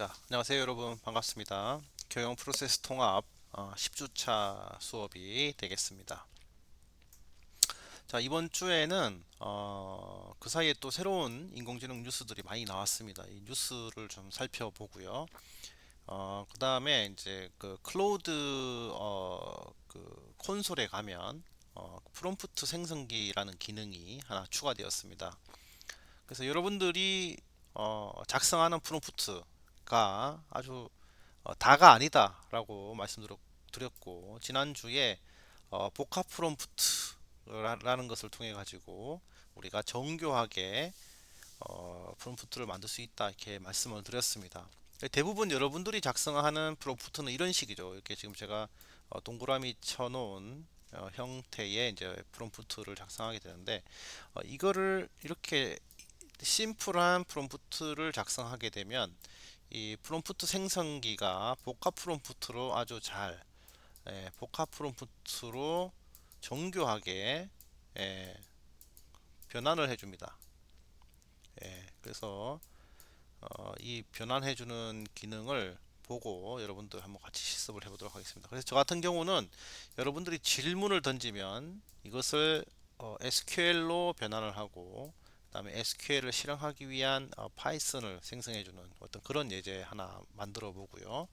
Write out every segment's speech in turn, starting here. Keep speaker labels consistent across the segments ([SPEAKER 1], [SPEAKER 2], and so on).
[SPEAKER 1] 자, 안녕하세요 여러분 반갑습니다. 교형 프로세스 통합 어, 10주차 수업이 되겠습니다. 자, 이번 주에는 어, 그 사이에 또 새로운 인공지능 뉴스들이 많이 나왔습니다. 이 뉴스를 좀 살펴보고요. 어, 그 다음에 이제 그 클로우드 어, 그 콘솔에 가면 어, 프롬프트 생성기라는 기능이 하나 추가되었습니다. 그래서 여러분들이 어, 작성하는 프롬프트 가 아주 어, 다가 아니다라고 말씀드렸고 지난주에 어, 복합 프롬프트라는 것을 통해 가지고 우리가 정교하게 어, 프롬프트를 만들 수 있다 이렇게 말씀을 드렸습니다. 대부분 여러분들이 작성하는 프롬프트는 이런 식이죠. 이렇게 지금 제가 어, 동그라미 쳐놓은 어, 형태의 이제 프롬프트를 작성하게 되는데 어, 이거를 이렇게 심플한 프롬프트를 작성하게 되면 이 프롬프트 생성기가 복합 프롬프트로 아주 잘 예, 복합 프롬프트로 정교하게 예, 변환을 해줍니다. 예, 그래서 어, 이 변환해주는 기능을 보고 여러분들 한번 같이 실습을 해보도록 하겠습니다. 그래서 저 같은 경우는 여러분들이 질문을 던지면 이것을 어, SQL로 변환을 하고 그다음에 SQL을 실행하기 위한 어, 파이썬을 생성해주는 어떤 그런 예제 하나 만들어 보고요.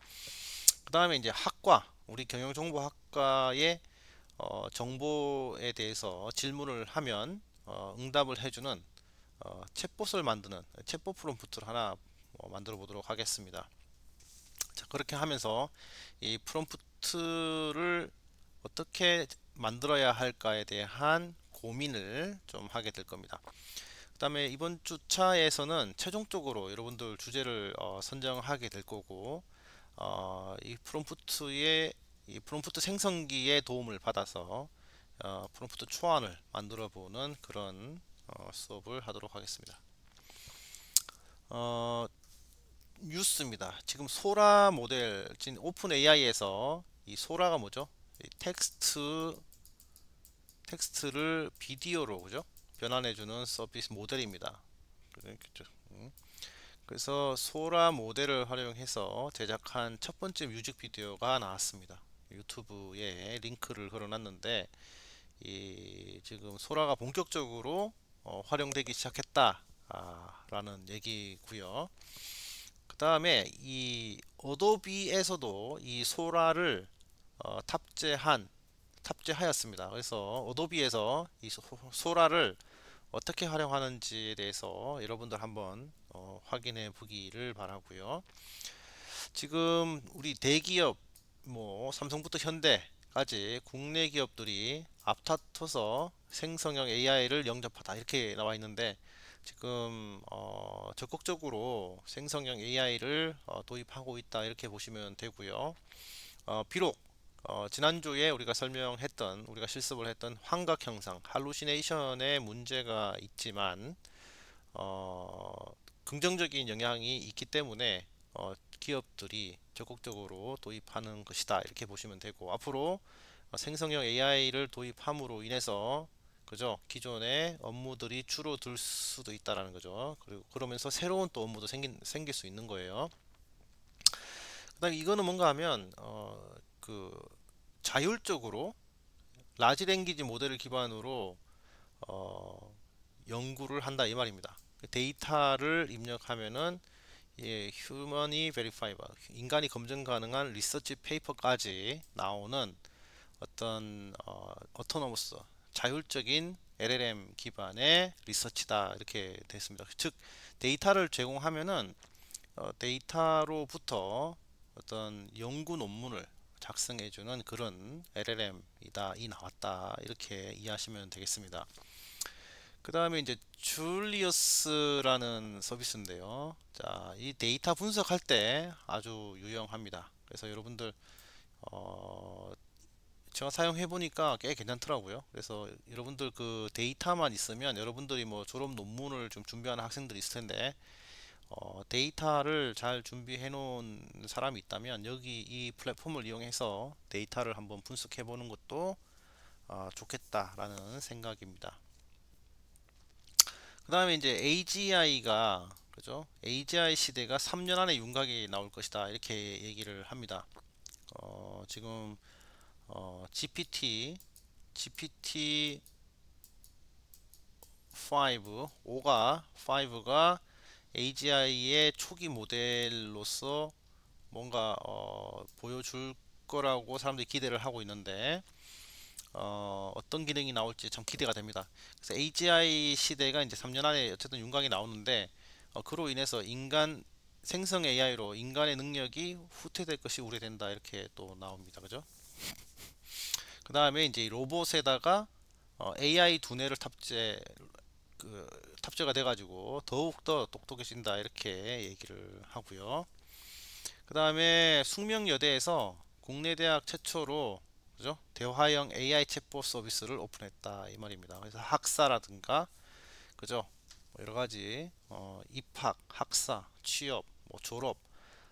[SPEAKER 1] 그 다음에 이제 학과 우리 경영정보학과의 어, 정보에 대해서 질문을 하면 어, 응답을 해주는 어, 챗봇을 만드는 챗봇 프롬프트를 하나 어, 만들어 보도록 하겠습니다. 자, 그렇게 하면서 이 프롬프트를 어떻게 만들어야 할까에 대한 고민을 좀 하게 될 겁니다. 그 다음에 이번 주차에서는 최종적으로 여러분들 주제를 어, 선정하게 될 거고 어, 이 프롬프트의 이 프롬프트 생성기의 도움을 받아서 어, 프롬프트 초안을 만들어 보는 그런 어, 수업을 하도록 하겠습니다. 어, 뉴스입니다. 지금 소라 모델, 진 오픈 AI에서 이 소라가 뭐죠? 이 텍스트 텍스트를 비디오로 그죠? 변환해주는 서비스 모델입니다. 음. 그래서 소라 모델을 활용해서 제작한 첫 번째 뮤직비디오가 나왔습니다. 유튜브에 링크를 걸어놨는데 이 지금 소라가 본격적으로 어, 활용되기 시작했다 라는 얘기고요. 그 다음에 이 어도비에서도 이 소라를 어, 탑재한 탑재하였습니다. 그래서 어도비에서 이 소라를 어떻게 활용하는지에 대해서 여러분들 한번 어, 확인해 보기를 바라고요. 지금 우리 대기업 뭐 삼성부터 현대까지 국내 기업들이 앞다퉈서 생성형 AI를 영접하다 이렇게 나와 있는데 지금 어, 적극적으로 생성형 AI를 어, 도입하고 있다 이렇게 보시면 되고요. 어, 비록 어, 지난주에 우리가 설명했던 우리가 실습을 했던 환각 형상 할루시네이션의 문제가 있지만 어, 긍정적인 영향이 있기 때문에 어, 기업들이 적극적으로 도입하는 것이다. 이렇게 보시면 되고 앞으로 생성형 AI를 도입함으로 인해서 그죠? 기존의 업무들이 줄어들 수도 있다라는 거죠. 그리고 그러면서 새로운 또 업무도 생긴, 생길 수 있는 거예요. 그다음 이거는 뭔가 하면 어, 그 자율적으로 라지 랭귀지 모델을 기반으로 어, 연구를 한다 이 말입니다. 데이터를 입력하면은 예, 휴먼이 베리파이버 인간이 검증 가능한 리서치 페이퍼까지 나오는 어떤 어, 오토노머스 자율적인 LLM 기반의 리서치다 이렇게 됐습니다. 즉 데이터를 제공하면은 어, 데이터로부터 어떤 연구 논문을 작성해주는 그런 LLM이다 이 나왔다 이렇게 이해하시면 되겠습니다. 그 다음에 이제 줄리어스라는 서비스인데요. 자, 이 데이터 분석할 때 아주 유용합니다. 그래서 여러분들 어, 제가 사용해 보니까 꽤 괜찮더라고요. 그래서 여러분들 그 데이터만 있으면 여러분들이 뭐 졸업 논문을 좀 준비하는 학생들이 있을 텐데 어, 데이터를 잘 준비해 놓은 사람이 있다면 여기 이 플랫폼을 이용해서 데이터를 한번 분석해 보는 것도 어, 좋겠다라는 생각입니다. 그 다음에 이제 AGI가 그죠? AGI 시대가 3년 안에 윤곽이 나올 것이다. 이렇게 얘기를 합니다. 어, 지금 어, GPT GPT 5 5가 5가 AGI의 초기 모델로서 뭔가 어, 보여줄 거라고 사람들이 기대를 하고 있는데 어, 어떤 기능이 나올지 참 기대가 됩니다. 그래서 AGI 시대가 이제 3년 안에 어쨌든 윤곽이 나오는데 어, 그로 인해서 인간 생성 AI로 인간의 능력이 후퇴될 것이 우려된다 이렇게 또 나옵니다. 그죠? 그 다음에 이제 이 로봇에다가 어, AI 두뇌를 탑재 그 탑재가 돼가지고 더욱 더 똑똑해진다 이렇게 얘기를 하고요. 그 다음에 숙명여대에서 국내 대학 최초로 그죠? 대화형 AI 챗봇 서비스를 오픈했다 이 말입니다. 그래서 학사라든가 그죠? 뭐 여러 가지 어, 입학, 학사, 취업, 뭐 졸업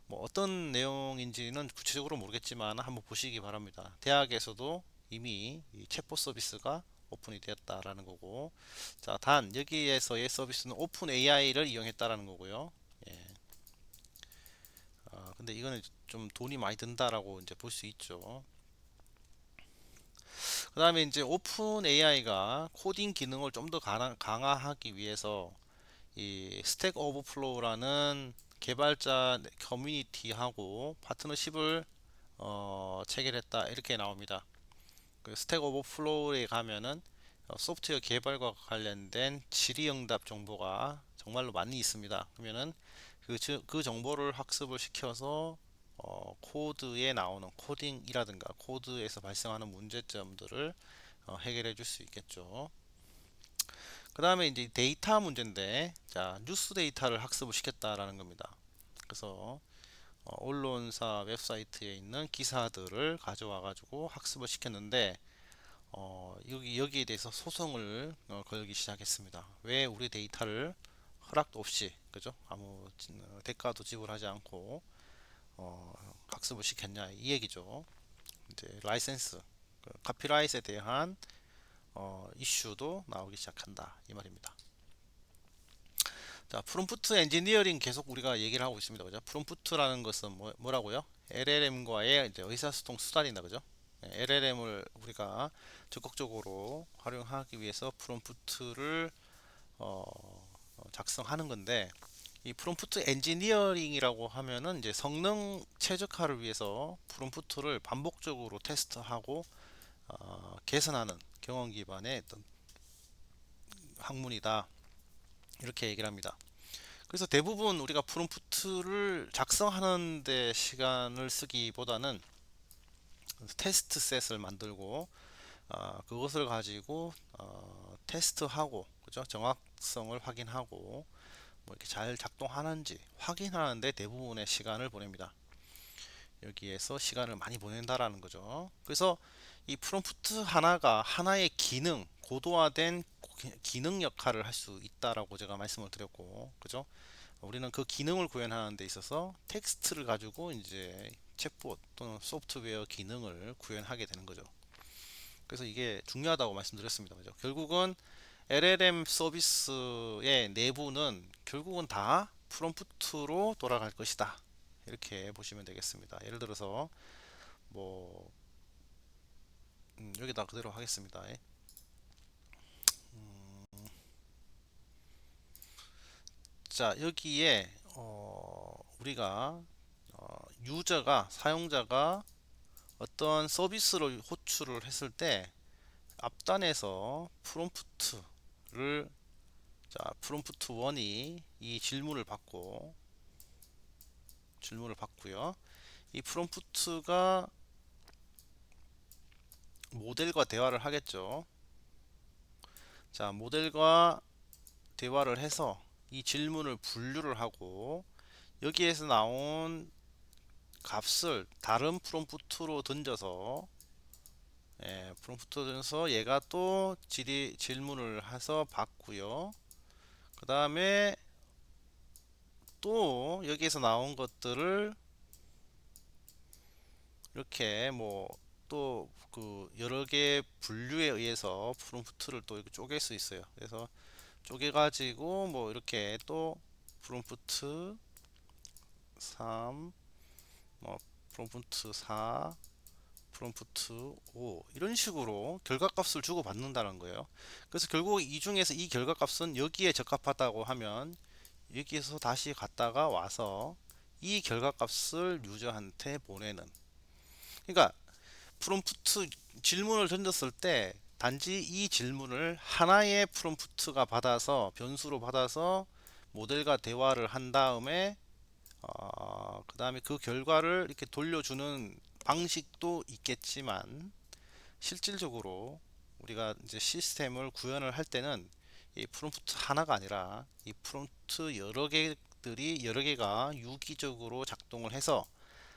[SPEAKER 1] 뭐 어떤 내용인지는 구체적으로 모르겠지만 한번 보시기 바랍니다. 대학에서도 이미 이 챗봇 서비스가 오픈이 되었다라는 거고 자 단 여기에서의 서비스는 오픈 AI를 이용했다라는 거고요. 예. 아, 근데 이거는 좀 돈이 많이 든다라고 이제 볼 수 있죠. 그 다음에 이제 오픈 AI가 코딩 기능을 좀 더 강화하기 위해서 이 스택 오버플로우라는 개발자 커뮤니티하고 파트너십을 어, 체결했다 이렇게 나옵니다. 그 스택 오버플로우에 가면은 어, 소프트웨어 개발과 관련된 질의응답 정보가 정말로 많이 있습니다. 그러면은 그, 그 정보를 학습을 시켜서 어, 코드에 나오는 코딩이라든가 코드에서 발생하는 문제점들을 어, 해결해 줄 수 있겠죠. 그 다음에 이제 데이터 문제인데 자 뉴스 데이터를 학습을 시켰다라는 겁니다. 그래서 어, 언론사 웹사이트에 있는 기사들을 가져와 가지고 학습을 시켰는데 어, 여기 여기에 대해서 소송을 어, 걸기 시작했습니다. 왜 우리 데이터를 허락도 없이 그죠? 아무 어, 대가도 지불하지 않고 어, 학습을 시켰냐 이 얘기죠. 이제 라이센스, 그 카피라이트에 대한 어, 이슈도 나오기 시작한다 이 말입니다. 자, 프롬프트 엔지니어링 계속 우리가 얘기를 하고 있습니다. 그죠? 프롬프트라는 것은 뭐, 라고요 LLM과의 이제 의사소통 수단이다. 그죠? LLM을 우리가 적극적으로 활용하기 위해서 프롬프트를 어, 어, 작성하는 건데 이 프롬프트 엔지니어링이라고 하면은 이제 성능 최적화를 위해서 프롬프트를 반복적으로 테스트하고 어, 개선하는 경험 기반의 어떤 학문이다 이렇게 얘기를 합니다. 그래서 대부분 우리가 프롬프트를 작성하는 데 시간을 쓰기보다는 테스트 셋을 만들고 어, 그것을 가지고 어, 테스트하고 그죠 정확성을 확인하고 뭐 이렇게 잘 작동하는지 확인하는데 대부분의 시간을 보냅니다. 여기에서 시간을 많이 보낸다라는 거죠. 그래서 이 프롬프트 하나가 하나의 기능, 고도화된 기능 역할을 할 수 있다라고 제가 말씀을 드렸고, 그죠? 우리는 그 기능을 구현하는 데 있어서 텍스트를 가지고 이제 챗봇 또는 소프트웨어 기능을 구현하게 되는 거죠. 그래서 이게 중요하다고 말씀드렸습니다. 그죠? 결국은 LLM 서비스의 내부는 결국은 다 프롬프트로 돌아갈 것이다. 이렇게 보시면 되겠습니다. 예를 들어서 뭐 음, 여기다 그대로 하겠습니다. 음, 자 여기에 어, 우리가 어, 유저가 사용자가 어떤 서비스를 호출을 했을 때 앞단에서 프롬프트를 자 프롬프트 1이 이 질문을 받고 질문을 받고요. 이 프롬프트가 모델과 대화를 하겠죠. 자 모델과 대화를 해서 이 질문을 분류를 하고 여기에서 나온 값을 다른 프롬프트로 던져서 예, 프롬프트 던져서 얘가 또 질의, 질문을 해서 받고요 그 다음에 또 여기에서 나온 것들을 이렇게 뭐 또 그 여러 개 분류에 의해서 프롬프트를 또 이렇게 쪼갤 수 있어요. 그래서 쪼개 가지고 뭐 이렇게 또 프롬프트 3, 뭐 프롬프트 4, 프롬프트 5 이런 식으로 결과값을 주고 받는다는 거예요. 그래서 결국 이 중에서 이 결과값은 여기에 적합하다고 하면 여기에서 다시 갔다가 와서 이 결과값을 유저한테 보내는 그러니까 프롬프트 질문을 던졌을 때 단지 이 질문을 하나의 프롬프트가 받아서 변수로 받아서 모델과 대화를 한 다음에 어, 그 다음에 그 결과를 이렇게 돌려주는 방식도 있겠지만 실질적으로 우리가 이제 시스템을 구현을 할 때는 이 프롬프트 하나가 아니라 이 프롬프트 여러 개들이 여러 개가 유기적으로 작동을 해서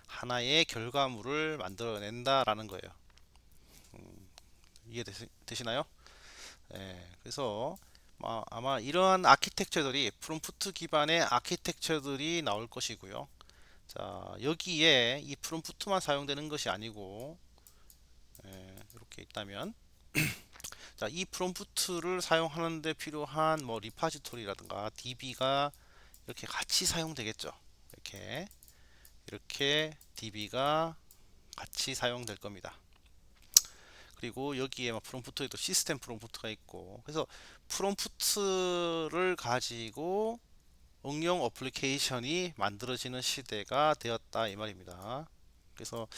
[SPEAKER 1] 하나의 결과물을 만들어낸다라는 거예요. 음, 이해되시나요? 예, 그래서 아, 아마 이러한 아키텍처들이 프롬프트 기반의 아키텍처들이 나올 것이고요. 자 여기에 이 프롬프트만 사용되는 것이 아니고 예, 이렇게 있다면 자, 이 프롬프트를 사용하는데 필요한 뭐 리파지토리라든가 DB가 이렇게 같이 사용되겠죠. 이렇게 이렇게 DB가 같이 사용될 겁니다. 그리고 여기에 막 프롬프트에도 시스템 프롬프트가 있고 그래서 프롬프트를 가지고 응용 어플리케이션이 만들어지는 시대가 되었다 이 말입니다. 그래서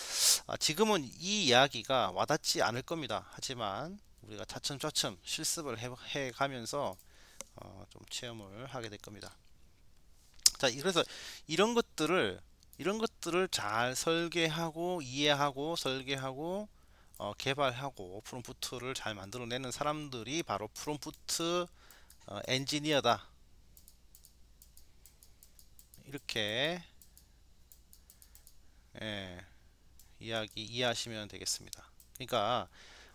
[SPEAKER 1] 아, 지금은 이 이야기가 와닿지 않을 겁니다. 하지만 우리가 차츰차츰 실습을 해, 가면서 어, 좀 체험을 하게 될 겁니다. 자, 그래서 이런 것들을 이런 것들을 잘 설계하고 이해하고 설계하고 어, 개발하고 프롬프트를 잘 만들어내는 사람들이 바로 프롬프트 어, 엔지니어다. 이렇게 예, 이야기 이해하시면 되겠습니다. 그러니까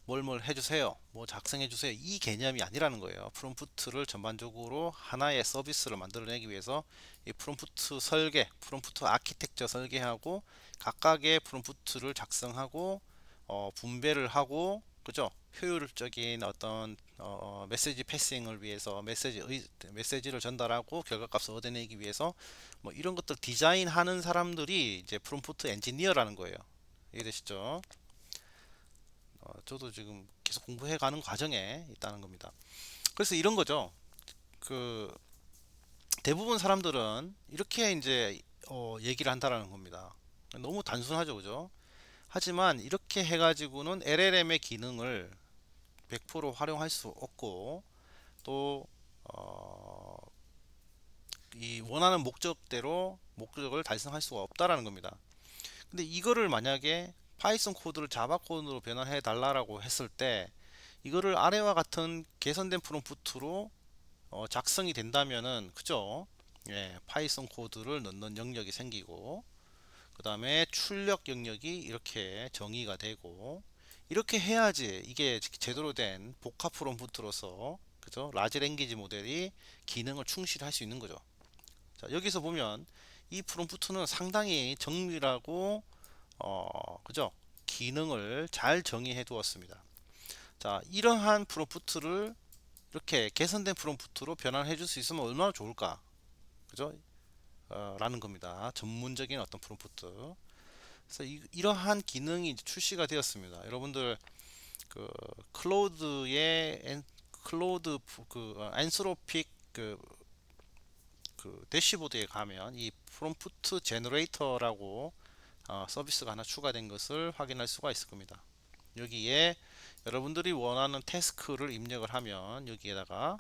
[SPEAKER 1] 뭘뭘 해주세요, 뭐 작성해주세요 이 개념이 아니라는 거예요. 프롬프트를 전반적으로 하나의 서비스를 만들어내기 위해서 이 프롬프트 설계, 프롬프트 아키텍처 설계하고 각각의 프롬프트를 작성하고 어, 분배를 하고 그죠? 효율적인 어떤 어, 메시지 패싱을 위해서 메시지 메시지를 전달하고 결과값을 얻어내기 위해서 뭐 이런 것들 디자인하는 사람들이 이제 프롬프트 엔지니어라는 거예요. 이해되시죠? 어, 저도 지금 계속 공부해 가는 과정에 있다는 겁니다. 그래서 이런 거죠. 그 대부분 사람들은 이렇게 이제 어, 얘기를 한다라는 겁니다. 너무 단순하죠, 그죠? 하지만 이렇게 해가지고는 LLM의 기능을 100% 활용할 수 없고 또 어, 이 원하는 목적대로 목적을 달성할 수가 없다라는 겁니다. 근데 이거를 만약에 파이썬 코드를 자바 코드로 변환해 달라고 했을 때 이거를 아래와 같은 개선된 프롬프트로 어, 작성이 된다면은 그죠? 예, 파이썬 코드를 넣는 영역이 생기고 그 다음에 출력 영역이 이렇게 정의가 되고 이렇게 해야지 이게 제대로 된 복합 프롬프트로서 그죠? 라지 랭귀지 모델이 기능을 충실할 수 있는 거죠. 자 여기서 보면 이 프롬프트는 상당히 정밀하고 어 그죠? 기능을 잘 정의해 두었습니다. 자 이러한 프롬프트를 이렇게 개선된 프롬프트로 변환해 줄 수 있으면 얼마나 좋을까? 그죠? 어, 라는 겁니다. 전문적인 어떤 프롬프트. 그래서 이, 러한 기능이 출시가 되었습니다. 여러분들 그 클로드의 엔, 클로드 그 어, 엔스로픽 그, 그 대시보드에 가면 이 프롬프트 제너레이터라고 어, 서비스가 하나 추가된 것을 확인할 수가 있을 겁니다. 여기에 여러분들이 원하는 태스크를 입력을 하면 여기에다가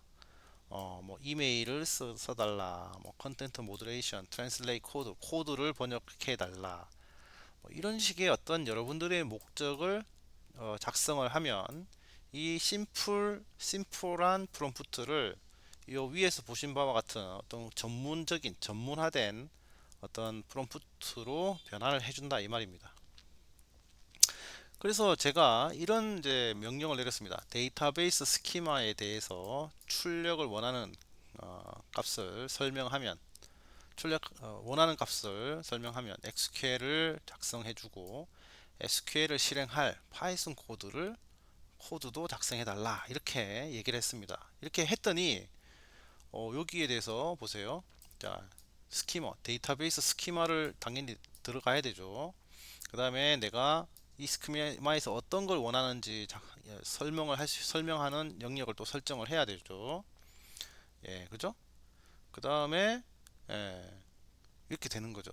[SPEAKER 1] 어, 뭐 이메일을 써, 써달라, 뭐 컨텐트 모드레이션, 트랜슬레이 코드, 코드를 번역해 달라, 뭐 이런 식의 어떤 여러분들의 목적을 어, 작성을 하면 이 심플, 심플한 프롬프트를 이 위에서 보신 바와 같은 어떤 전문적인, 전문화된 어떤 프롬프트로 변환을 해준다 이 말입니다. 그래서 제가 이런 이제 명령을 내렸습니다. 데이터베이스 스키마에 대해서 출력을 원하는 어, 값을 설명하면 출력 어, 원하는 값을 설명하면 SQL을 작성해주고 SQL을 실행할 파이썬 코드를 코드도 작성해 달라 이렇게 얘기를 했습니다. 이렇게 했더니 어, 여기에 대해서 보세요. 자, 스키마, 데이터베이스 스키마를 당연히 들어가야 되죠. 그 다음에 내가 이 스키마에서 어떤 걸 원하는지 자- 예, 설명을 할 수, 설명하는 영역을 또 설정을 해야 되죠. 예, 그죠? 그 다음에 예, 이렇게 되는 거죠.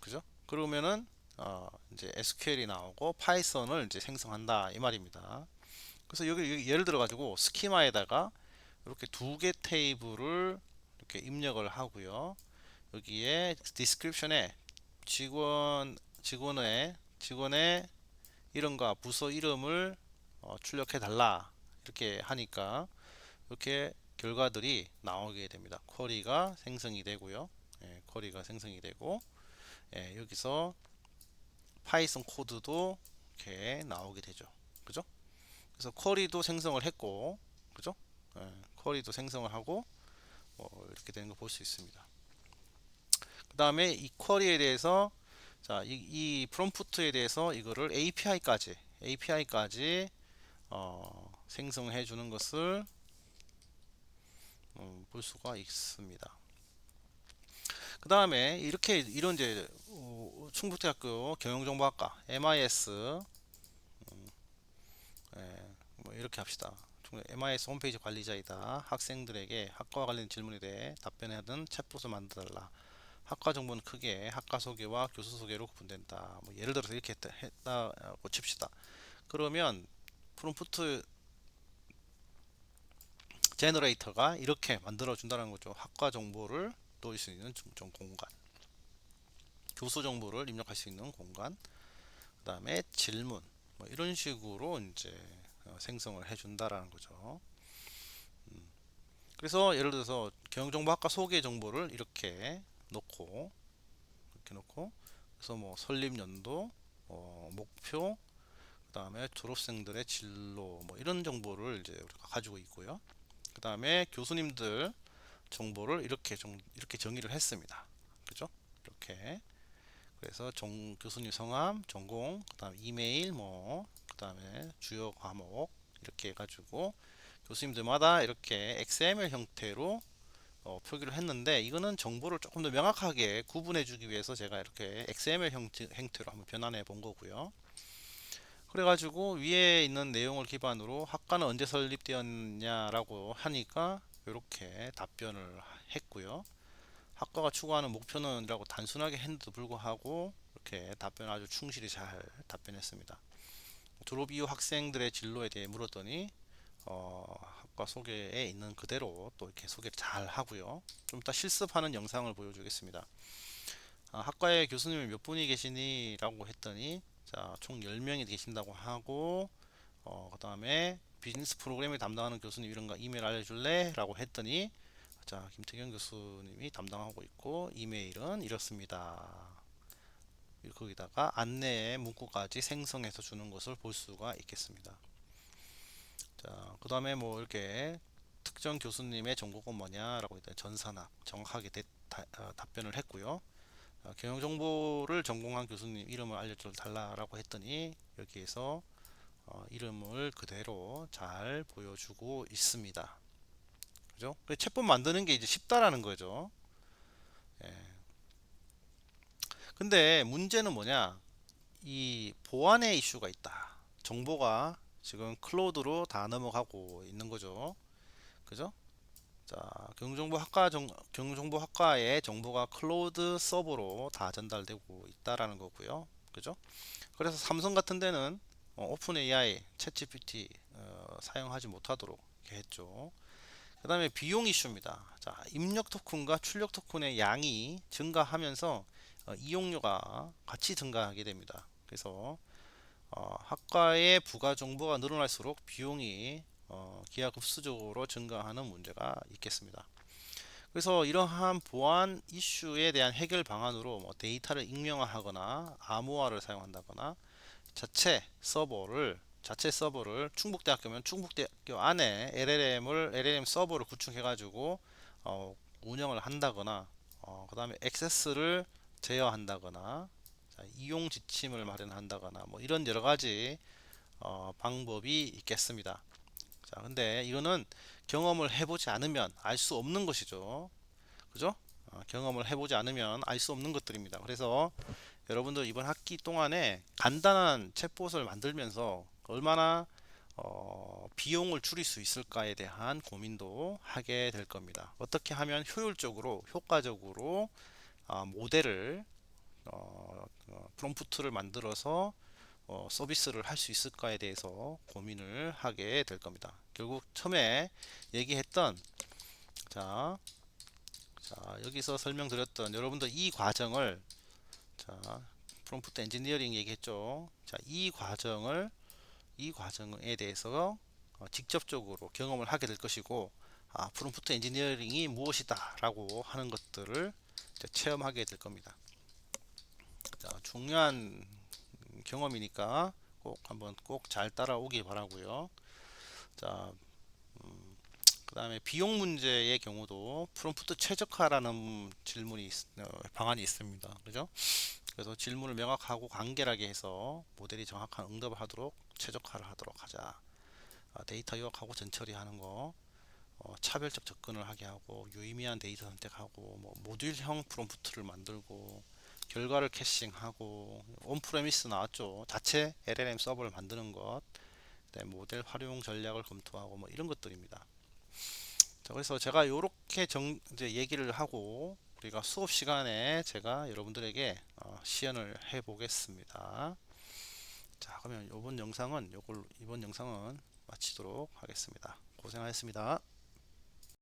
[SPEAKER 1] 그죠? 그러면은 어, 이제 SQL이 나오고 파이썬을 이제 생성한다 이 말입니다. 그래서 여기, 여기 예를 들어 가지고 스키마에다가 이렇게 두 개 테이블을 이렇게 입력을 하고요. 여기에 description에 직원 직원의 직원의 이름과 부서 이름을 어, 출력해 달라 이렇게 하니까 이렇게 결과들이 나오게 됩니다. 쿼리가 생성이 되고요. 예, 쿼리가 생성이 되고 예, 여기서 파이썬 코드도 이렇게 나오게 되죠. 그죠? 그래서 쿼리도 생성을 했고, 그죠? 예, 쿼리도 생성을 하고 어, 이렇게 되는 거 볼 수 있습니다. 그 다음에 이 쿼리에 대해서 자, 이, 이 프롬프트에 대해서 이거를 API까지 API까지 어, 생성해 주는 것을 음, 볼 수가 있습니다. 그 다음에 이렇게 이런 이제 어, 충북대학교 경영정보학과 MIS 음, 예, 뭐 이렇게 합시다. 중- MIS 홈페이지 관리자이다. 학생들에게 학과와 관련 질문에 대해 답변하는 챗봇을 만들어달라. 학과 정보는 크게 학과 소개와 교수 소개로 구분된다. 뭐 예를 들어서 이렇게 했다, 했다 고 칩시다. 그러면 프롬프트 제너레이터가 이렇게 만들어 준다는 거죠. 학과 정보를 넣을 수 있는 좀, 좀 공간, 교수 정보를 입력할 수 있는 공간, 그 다음에 질문, 뭐 이런 식으로 이제 어, 생성을 해준다라는 거죠. 음, 그래서 예를 들어서 경영정보학과 소개 정보를 이렇게 놓고 이렇게 놓고 그래서 뭐 설립 연도, 어, 목표, 그 다음에 졸업생들의 진로 뭐 이런 정보를 이제 우리가 가지고 있고요. 그 다음에 교수님들 정보를 이렇게 정, 이렇게 정의를 했습니다. 그죠? 이렇게 그래서 정, 교수님 성함, 전공, 그 다음 이메일, 뭐, 그 다음에 주요 과목 이렇게 해가지고 교수님들마다 이렇게 XML 형태로 어, 표기를 했는데 이거는 정보를 조금 더 명확하게 구분해 주기 위해서 제가 이렇게 XML 형태, 형태 로 한번 변환해 본 거고요. 그래가지고 위에 있는 내용을 기반으로 학과는 언제 설립되었냐라고 하니까 이렇게 답변을 했고요. 학과가 추구하는 목표는 라고 단순하게 했는데도 불구하고 이렇게 답변 아주 충실히 잘 답변했습니다. 졸업 이후 학생들의 진로에 대해 물었더니 어, 학과 소개에 있는 그대로 또 이렇게 소개를 잘 하고요. 좀 이따 실습하는 영상을 보여주겠습니다. 아, 학과에 교수님이 몇 분이 계시니? 라고 했더니 자, 총 10명이 계신다고 하고 어, 그 다음에 비즈니스 프로그램을 담당하는 교수님 이런가 이메일 알려줄래? 라고 했더니 자, 김태경 교수님이 담당하고 있고 이메일은 이렇습니다. 거기다가 안내 문구까지 생성해서 주는 것을 볼 수가 있겠습니다. 자, 그 다음에 뭐 이렇게 특정 교수님의 전공은 뭐냐라고 했더니 전산학 정확하게 대- 다- 어, 답변을 했고요. 어, 경영정보를 전공한 교수님 이름을 알려줘 달라라고 했더니 여기에서 어, 이름을 그대로 잘 보여주고 있습니다. 그죠? 그 챗봇 만드는 게 이제 쉽다라는 거죠. 예. 근데 문제는 뭐냐? 이 보안의 이슈가 있다. 정보가 지금 클로우드로 다 넘어가고 있는 거죠. 그죠? 자, 경정보학과 정, 경정보학과의 정보가 클로우드 서버로 다 전달되고 있다라는 거고요. 그죠? 그래서 삼성 같은 데는 어, 오픈 AI, 챗 GPT 어, 사용하지 못하도록 했죠. 그 다음에 비용 이슈입니다. 자, 입력 토큰과 출력 토큰의 양이 증가하면서 어, 이용료가 같이 증가하게 됩니다. 그래서 어, 학과의 부가 정보가 늘어날수록 비용이 어, 기하급수적으로 증가하는 문제가 있겠습니다. 그래서 이러한 보안 이슈에 대한 해결 방안으로 뭐 데이터를 익명화하거나 암호화를 사용한다거나 자체 서버를 자체 서버를 충북대학교면 충북대학교 안에 LLM을 LLM 서버를 구축해 가지고 어, 운영을 한다거나 어, 그 다음에 액세스를 제어한다거나 자, 이용 지침을 마련한다거나 뭐 이런 여러 가지 어, 방법이 있겠습니다. 자, 근데 이거는 경험을 해보지 않으면 알 수 없는 것이죠. 그죠? 어, 경험을 해보지 않으면 알 수 없는 것들입니다. 그래서 여러분들 이번 학기 동안에 간단한 챗봇을 만들면서 얼마나 어, 비용을 줄일 수 있을까에 대한 고민도 하게 될 겁니다. 어떻게 하면 효율적으로, 효과적으로 아, 모델을 어, 어, 프롬프트를 만들어서 어, 서비스를 할 수 있을까에 대해서 고민을 하게 될 겁니다. 결국 처음에 얘기했던 자, 자 여기서 설명드렸던 여러분들 이 과정을 자 프롬프트 엔지니어링 얘기했죠. 자이 과정을 이 과정에 대해서 어, 직접적으로 경험을 하게 될 것이고 아, 프롬프트 엔지니어링이 무엇이다 라고 하는 것들을 체험하게 될 겁니다. 자, 중요한 경험이니까 꼭 한번 꼭 잘 따라오기 바라고요. 자, 음, 그 다음에 비용 문제의 경우도 프롬프트 최적화라는 질문이 있- 어, 방안이 있습니다. 그죠? 그래서 질문을 명확하고 간결하게 해서 모델이 정확한 응답을 하도록 최적화를 하도록 하자. 아, 데이터 요약하고 전처리하는 거, 어, 차별적 접근을 하게 하고 유의미한 데이터 선택하고 뭐 모듈형 프롬프트를 만들고 결과를 캐싱하고 온프레미스 나왔죠. 자체 LLM 서버를 만드는 것, 모델 활용 전략을 검토하고 뭐 이런 것들입니다. 자, 그래서 제가 이렇게 정, 이제 얘기를 하고 우리가 수업 시간에 제가 여러분들에게 어, 시연을 해 보겠습니다. 자, 그러면 이번 영상은 요걸 이번 영상은 마치도록 하겠습니다. 고생하셨습니다.